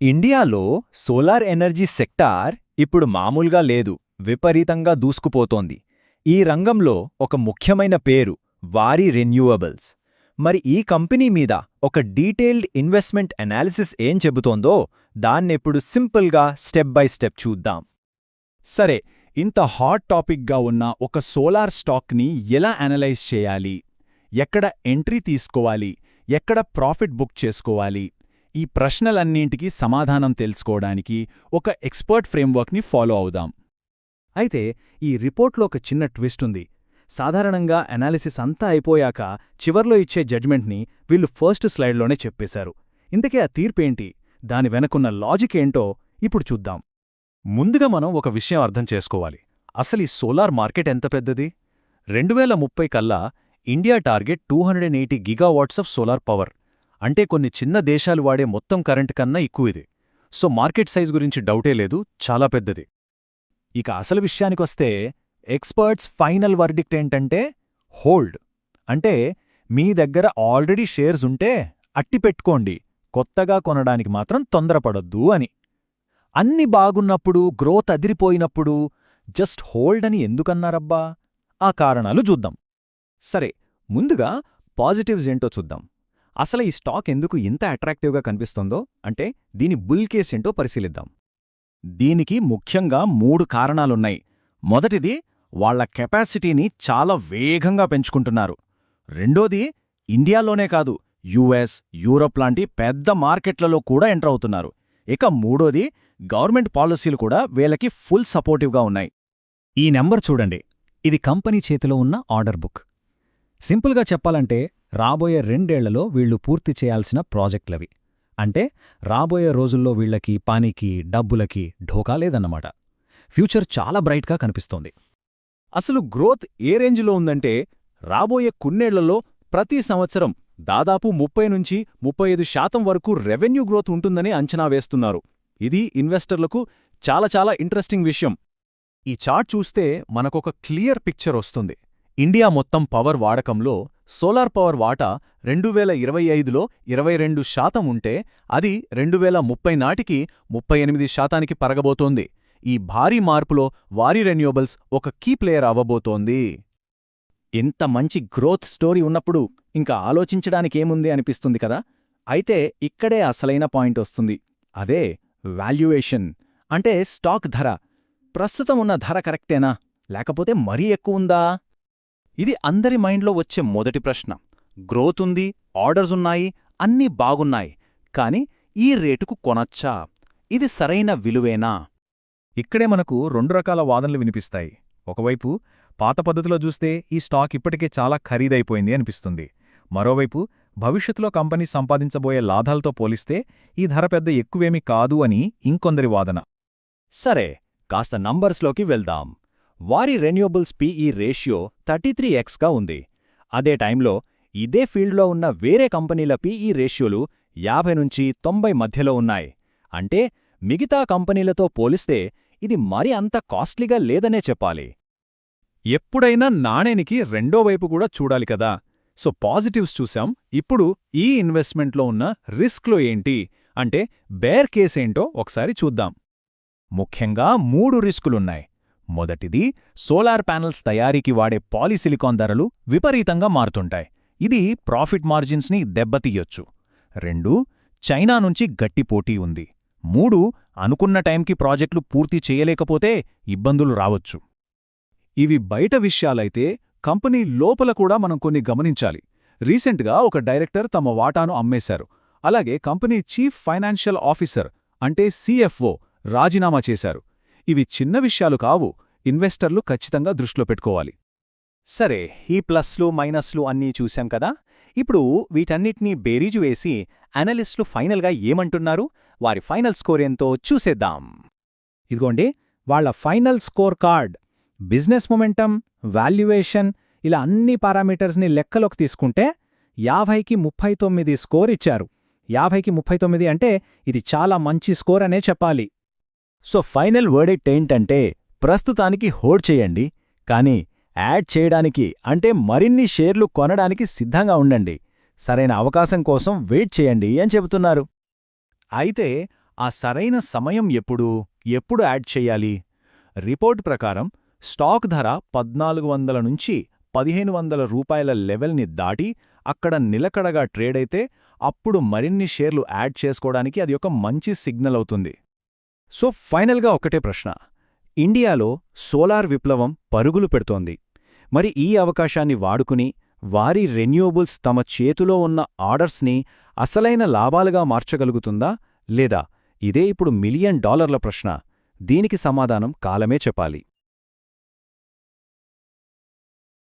ఇండియాలో solar energy sector ఇప్పుడు మామూలుగా లేదు విపరీతంగా దూసుకుపోతోంది. ఈ రంగంలో ఒక ముఖ్యమైన పేరు వారి రెన్యూవబుల్స్ మరి ఈ కంపెనీ మీద ఒక డీటెయిల్డ్ ఇన్వెస్ట్మెంట్ అనాలిసిస్ ఏం చెబుతోందో దాన్నెప్పుడు సింపుల్గా స్టెప్ బై స్టెప్ చూద్దాం. సరే ఇంత హాట్ టాపిక్గా ఉన్న ఒక సోలార్ స్టాక్ని ఎలా అనలైజ్ చేయాలి? ఎక్కడ ఎంట్రీ తీసుకోవాలి? ఎక్కడ ప్రాఫిట్ బుక్ చేసుకోవాలి? ఈ ప్రశ్నలన్నింటికీ సమాధానం తెలుసుకోవడానికి ఒక ఎక్స్పర్ట్ ఫ్రేమ్వర్క్ని ఫాలో అవుదాం. అయితే ఈ రిపోర్ట్లో ఒక చిన్న ట్విస్ట్ ఉంది. సాధారణంగా అనాలిసిస్ అంతా అయిపోయాక చివర్లో ఇచ్చే జడ్జ్మెంట్ని వీళ్ళు ఫస్ట్ స్లైడ్లోనే చెప్పేశారు. ఇంతకీ ఆ తీర్పేంటి? దాని వెనకున్న లాజిక్ ఏంటో ఇప్పుడు చూద్దాం. ముందుగా మనం ఒక విషయం అర్థం చేసుకోవాలి. అసలు ఈ సోలార్ మార్కెట్ ఎంత పెద్దది? రెండు వేల ముప్పై కల్లా India target two hundred eighty gigawatts of solar power. అంటే కొన్ని చిన్న దేశాలు వాడే మొత్తం కరెంట్ కన్నా ఎక్కువిది. సో మార్కెట్ సైజ్ గురించి డౌటే లేదు చాలా పెద్దది. ఇక అసలు విషయానికొస్తే ఎక్స్పర్ట్స్ ఫైనల్ వర్డిక్ట్ ఏంటంటే హోల్డ్. అంటే మీ దగ్గర ఆల్రెడీ షేర్స్ ఉంటే అట్టి పెట్టుకోండి కొత్తగా కొనడానికి మాత్రం తొందరపడొద్దు అని. అన్ని బాగున్నప్పుడు గ్రోత్ అదిరిపోయినప్పుడు జస్ట్ హోల్డ్ అని ఎందుకన్నారబ్బా? ఆ కారణాలు చూద్దాం. సరే ముందుగా పాజిటివ్స్ ఏంటో చూద్దాం. అసలు ఈ స్టాక్ ఎందుకు ఇంత అట్రాక్టివ్గా కనిపిస్తోందో అంటే దీని బుల్ కేస్ ఏంటో పరిశీలిద్దాం. దీనికి ముఖ్యంగా మూడు కారణాలున్నాయి. మొదటిది వాళ్ళ కెపాసిటీని చాలా వేగంగా పెంచుకుంటున్నారు. రెండోది ఇండియాలోనే కాదు యుఎస్ యూరప్ లాంటి పెద్ద మార్కెట్లలో కూడా ఎంటర్ అవుతున్నారు. ఇక మూడోది గవర్నమెంట్ పాలసీలు కూడా వీళ్ళకి ఫుల్ సపోర్టివ్గా ఉన్నాయి. ఈ నెంబర్ చూడండి. ఇది కంపెనీ చేతిలో ఉన్న ఆర్డర్ బుక్. సింపుల్గా చెప్పాలంటే రాబోయే రెండేళ్ళలో వీళ్ళు పూర్తి చేయాల్సిన ప్రాజెక్టులవి. అంటే రాబోయే రోజుల్లో వీళ్ళకి పానీకి డబ్బులకి ఢోకా లేదన్నమాట. ఫ్యూచర్ చాలా బ్రైట్గా కనిపిస్తోంది. అసలు గ్రోత్ ఏ రేంజ్లో ఉందంటే రాబోయే కొన్నేళ్ళలో ప్రతి సంవత్సరం దాదాపు ముప్పై నుంచి ముప్పై ఐదు శాతం వరకు రెవెన్యూ గ్రోత్ ఉంటుందని అంచనా వేస్తున్నారు. ఇది ఇన్వెస్టర్లకు చాలా చాలా ఇంట్రెస్టింగ్ విషయం. ఈ చార్ట్ చూస్తే మనకొక క్లియర్ పిక్చర్ వస్తుంది. ఇండియా మొత్తం పవర్ వాడకంలో సోలార్ పవర్ వాటా రెండు వేల ఇరవై ఐదులో ఇరవై రెండు శాతం ఉంటే అది రెండు వేల ముప్పై నాటికి ముప్పై ఎనిమిది శాతానికి పరగబోతోంది. ఈ భారీ మార్పులో వారి రెన్యూబుల్స్ ఒక కీ ప్లేయర్ అవ్వబోతోంది. ఇంత మంచి గ్రోత్ స్టోరీ ఉన్నప్పుడు ఇంకా ఆలోచించడానికేముంది అనిపిస్తుంది కదా? అయితే ఇక్కడే అసలైన పాయింట్ వస్తుంది. అదే వాల్యుయేషన్. అంటే స్టాక్ ధర. ప్రస్తుతం ఉన్న ధర కరెక్టేనా? లేకపోతే మరీ ఎక్కువుందా ఇది అందరి మైండ్లో వచ్చే మొదటి ప్రశ్న. గ్రోత్ ఉంది ఆర్డర్స్ ఉన్నాయి అన్నీ బాగున్నాయి కాని ఈ రేటుకు కొనచ్చా? ఇది సరైన విలువేనా? ఇక్కడే మనకు రెండు రకాల వాదనలు వినిపిస్తాయి. ఒకవైపు పాత పద్ధతిలో చూస్తే ఈ స్టాక్ ఇప్పటికే చాలా ఖరీదైపోయింది అనిపిస్తుంది. మరోవైపు భవిష్యత్తులో కంపెనీ సంపాదించబోయే లాభాలతో పోలిస్తే ఈ ధర పెద్ద ఎక్కువేమీ కాదు అని ఇంకొందరి వాదన. సరే కాస్త నంబర్స్లోకి వెళ్దాం. వారి renewables PE ratio thirty three ఎక్స్గా ఉంది. అదే టైంలో ఇదే ఫీల్డ్లో ఉన్న వేరే కంపెనీల పీఈ రేషియోలు యాభై నుంచి తొంభై మధ్యలో ఉన్నాయి. అంటే మిగతా కంపెనీలతో పోలిస్తే ఇది మరి అంత కాస్ట్లీగా లేదనే చెప్పాలి. ఎప్పుడైనా నాణేనికి రెండో వైపు కూడా చూడాలి కదా. సో పాజిటివ్స్ చూశాం. ఇప్పుడు ఈ ఇన్వెస్ట్మెంట్లో ఉన్న రిస్క్లో ఏంటి? అంటే బేర్ కేసేంటో ఒకసారి చూద్దాం. ముఖ్యంగా మూడు రిస్కులున్నాయి. మొదటిది సోలార్ ప్యానెల్స్ తయారీకి వాడే పాలిసిలికాన్ ధరలు విపరీతంగా మారుతుంటాయి. ఇది ప్రాఫిట్ మార్జిన్స్ని దెబ్బతీయొచ్చు. రెండు చైనా నుంచి గట్టి పోటీ ఉంది. మూడు అనుకున్న టైంకి ప్రాజెక్టులు పూర్తి చేయలేకపోతే ఇబ్బందులు రావచ్చు. ఇవి బయట విషయాలైతే కంపెనీ లోపల కూడా మనం కొన్ని గమనించాలి. రీసెంట్గా ఒక డైరెక్టర్ తమ వాటాను అమ్మేశారు. అలాగే కంపెనీ చీఫ్ ఫైనాన్షియల్ ఆఫీసర్ అంటే సిఎఫ్ఓ రాజీనామా చేశారు. ఇవి చిన్న విషయాలు కావు ఇన్వెస్టర్లు ఖచ్చితంగా దృష్టిలో పెట్టుకోవాలి. సరే ఈ ప్లస్లు మైనస్లు అన్నీ చూశాం కదా? ఇప్పుడు వీటన్నిటినీ బేరీజు వేసి అనలిస్టులు ఫైనల్గా ఏమంటున్నారు? వారి ఫైనల్ స్కోర్ ఎంతో చూసేద్దాం. ఇదిగోండి వాళ్ళ final score card. Business momentum valuation ఇలా అన్ని పారామీటర్స్ని లెక్కలోకి తీసుకుంటే యాభైకి ముప్పై తొమ్మిది స్కోర్ ఇచ్చారు. యాభైకి ముప్పై తొమ్మిది అంటే ఇది చాలా మంచి స్కోర్ అనే చెప్పాలి. సో ఫైనల్ వర్డెక్ట్ ఏంటంటే ప్రస్తుతానికి హోల్డ్ చేయండి కానీ యాడ్ చేయడానికి అంటే మరిన్ని షేర్లు కొనడానికి సిద్ధంగా ఉండండి. సరైన అవకాశం కోసం వెయిట్ చేయండి అని చెబుతున్నారు. అయితే ఆ సరైన సమయం ఎప్పుడు ఎప్పుడు యాడ్ చెయ్యాలి రిపోర్ట్ ప్రకారం స్టాక్ ధర పద్నాలుగు వందల నుంచి పదిహేను వందల రూపాయల లెవెల్ని దాటి అక్కడ నిలకడగా ట్రేడ్ అయితే అప్పుడు మరిన్ని షేర్లు యాడ్ చేసుకోవడానికి అది ఒక మంచి సిగ్నల్ అవుతుంది. సో ఫైనల్గా ఒకటే ప్రశ్న. ఇండియాలో సోలార్ విప్లవం పరుగులు పెడుతోంది. మరి ఈ అవకాశాన్ని వాడుకుని వారి రెన్యూవబుల్స్ తమ చేతిలో ఉన్న ఆర్డర్స్ని అసలైన లాభాలుగా మార్చగలుగుతుందా లేదా? ఇదే ఇప్పుడు మిలియన్ డాలర్ల ప్రశ్న. దీనికి సమాధానం కాలమే చెప్పాలి.